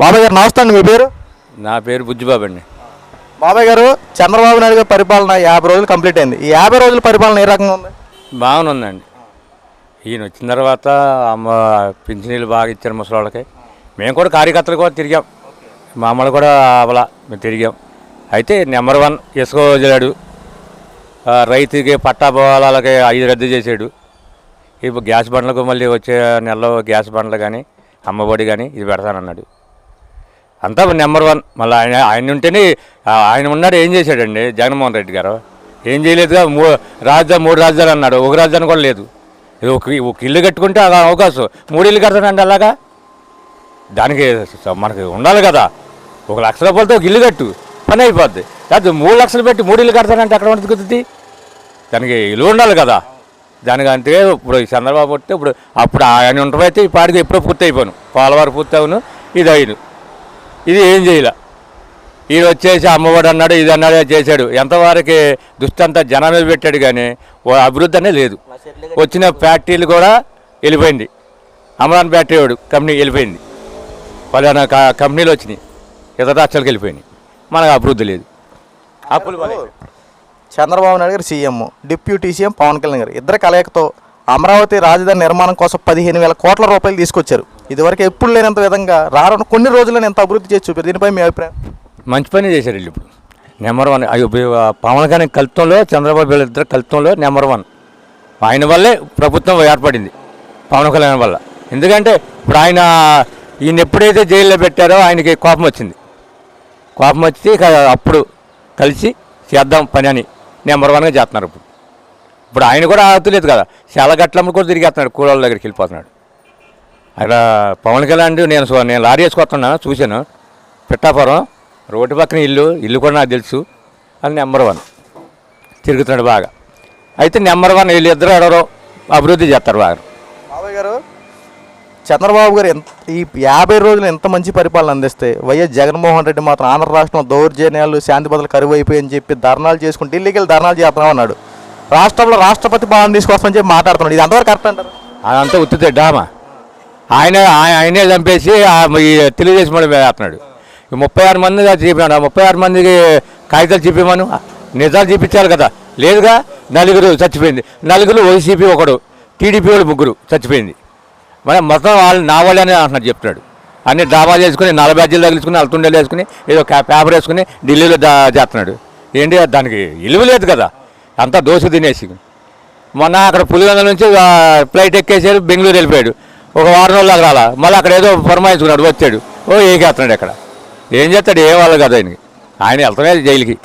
బాబాయ్ గారు నమస్తే అండి మీ పేరు? నా పేరు బుజ్జిబాబు అండి. బాబాయ్ గారు చంద్రబాబు నాయుడు గారి పరిపాలన యాభై రోజులు కంప్లీట్ అయింది. ఈ యాభై రోజుల పరిపాలన ఏ రకంగా ఉంది? బాగానే ఉందండి. ఈయన వచ్చిన తర్వాత అమ్మ పింఛనీళ్ళు బాగా ఇచ్చారు ముసలి మేము కూడా కార్యకర్తలు కూడా తిరిగాం. మామూలు కూడా అవలా మేము తిరిగాం. అయితే నెంబర్ వన్ ఇసుక వదిలాడు రైతుకి పట్టా పొలాలకి ఐదు రద్దు చేసాడు ఇప్పుడు గ్యాస్ బండ్లకు మళ్ళీ వచ్చే నెలలో గ్యాస్ బండ్లు కానీ అమ్మఒడి కానీ ఇది పెడతానన్నాడు. అంతా నెంబర్ వన్. మళ్ళీ ఆయన ఆయన ఉంటేనే ఆయన ఉన్నాడు ఏం చేశాడండి జగన్మోహన్ రెడ్డి గారు? ఏం చేయలేదుగా మూ రాజధాని మూడు రాజధాని అన్నాడు. ఒక రాజధాని కూడా లేదు. ఒక ఒక ఇల్లు కట్టుకుంటే అది అవకాశం. మూడు ఇల్లు కడతానండి అలాగా? దానికి మనకి ఉండాలి కదా. ఒక లక్ష రూపాయలతో ఒక ఇల్లు కట్టు. పని అయిపోద్ది. లేకపోతే మూడు లక్షలు పెట్టి మూడు ఇల్లు కడతానంటే అక్కడ ఉంటుంది కుదురుతుంది దానికి ఇల్లు ఉండాలి కదా. దానికి అంతే ఇప్పుడు ఈ చంద్రబాబు పుట్టితే ఇప్పుడు అప్పుడు ఆయన ఉంటమైతే ఈ పాడికి ఎప్పుడో పూర్తి అయిపోను పోలవారు పూర్తి అవును ఇది అయిను. ఇది ఏం చేయలే. ఈయన వచ్చేసి అమ్మఒడి అన్నాడు ఇది అన్నాడు చేశాడు. ఎంతవరకు దుస్థంతా జనం మీద పెట్టాడు కానీ ఓ అభివృద్ధి అనేది లేదు. వచ్చిన ఫ్యాక్టరీలు కూడా వెళ్ళిపోయింది. అమరాన్ ఫ్యాక్టరీ వాడు కంపెనీ వెళ్ళిపోయింది. పలానా కంపెనీలు వచ్చినాయి. ఇతర రాష్ట్రాలకు వెళ్ళిపోయినాయి. మనకు అభివృద్ధి లేదు. అప్పులు. చంద్రబాబు నాయుడు గారు CM deputy CM Pawan Kalyan గారు. ఇద్దరు కలయికతో అమరావతి రాజధాని నిర్మాణం కోసం పదిహేను వేల కోట్ల రూపాయలు తీసుకొచ్చారు. ఇదివరకు ఎప్పుడు లేనంత విధంగా రానున్న కొన్ని రోజుల్లో ఎంత అభివృద్ధి చేసి చూపారు? దీనిపై మీ అభిప్రాయం? మంచి పని చేశారు వీళ్ళు ఇప్పుడు. నెంబర్ వన్ పవన్ కళ్యాణ్ కలుతంలో చంద్రబాబు వీళ్ళిద్దరు కలుతంలో నెంబర్ వన్ ఆయన వల్లే ప్రభుత్వం ఏర్పడింది పవన్ కళ్యాణ్ వల్ల. ఎందుకంటే ఇప్పుడు ఆయన ఈయన ఎప్పుడైతే జైల్లో పెట్టారో ఆయనకి కోపం వచ్చింది. కోపం వచ్చి అప్పుడు కలిసి చేద్దాం పని అని నెంబర్ వన్గా చేస్తున్నారు ఇప్పుడు. ఇప్పుడు ఆయన కూడా ఆగుతలేదు కదా. చాలా గట్లమ్మ కూడా తిరిగేస్తున్నాడు కూలోళ్ళ దగ్గరికి వెళ్ళిపోతున్నాడు. అక్కడ పవన్ కళ్యాణ్ నేను నేను లారీ వేసుకొస్తున్నా చూశాను. పిట్టాపురం రోడ్డు పక్కన ఇల్లు ఇల్లు కూడా నాకు తెలుసు. అది నెంబర్ వన్. తిరుగుతున్నాడు బాగా. అయితే నెంబర్ వన్ వీళ్ళిద్దరు ఎవరో అభివృద్ధి చేస్తారు బాగా. బాబాయ్ గారు చంద్రబాబు గారు ఎంత ఈ యాభై రోజులు ఎంత మంచి పరిపాలన అందిస్తే వైఎస్ జగన్మోహన్ రెడ్డి మాత్రం ఆంధ్ర రాష్ట్రం దౌర్జన్యాలు శాంతి భద్రతలు కరువు అయిపోయని చెప్పి ధర్నాలు చేసుకుని ఢిల్లీకి వెళ్ళి ధర్నాలు అన్నాడు. రాష్ట్రంలో రాష్ట్రపతి భవన్ తీసుకొస్తామని చెప్పి మాట్లాడుతున్నాడు. ఇది అంతవరకు కరెక్ట్ అంటారు? అదంతా ఉత్తితే డామా ఆయన ఆయనే చంపేసి తెలియజేసి ఈ తెలుగుదేశం వేస్తున్నాడు. ముప్పై ఆరు మంది చూపినాడు. ముప్పై ఆరు మందికి కాగితాలు చూపించమను నిజాలు చూపించాలి కదా. లేదుగా? నలుగురు చచ్చిపోయింది. నలుగురు వైసీపీ ఒకడు టీడీపీ వాళ్ళు ముగ్గురు చచ్చిపోయింది. మరి మొత్తం వాళ్ళు నా అని అంటున్నాడు చెప్తున్నాడు. అన్ని డాబాలు చేసుకుని నల్ల బ్యాడ్జీలు తగిలించుకుని అల్తుండేలు వేసుకుని ఏదో పేపర్ వేసుకుని ఢిల్లీలో దా చేస్తున్నాడు. ఏంటి దానికి ఇల్లు లేదు కదా. అంతా దోశ తినేసి. మొన్న అక్కడ పులివెందుల నుంచి ఫ్లైట్ ఎక్కేసారు బెంగళూరు వెళ్ళిపోయాడు. ఒక వారం రోజులు అక్కడ రాలా మళ్ళీ అక్కడ ఏదో ఫర్మాయించుకున్నాడు వచ్చాడు. ఓ ఏకేస్తున్నాడు అక్కడ ఏం చేస్తాడు? ఏ వాళ్ళు కదా ఆయనకి? ఆయన వెళ్తామే జైలుకి.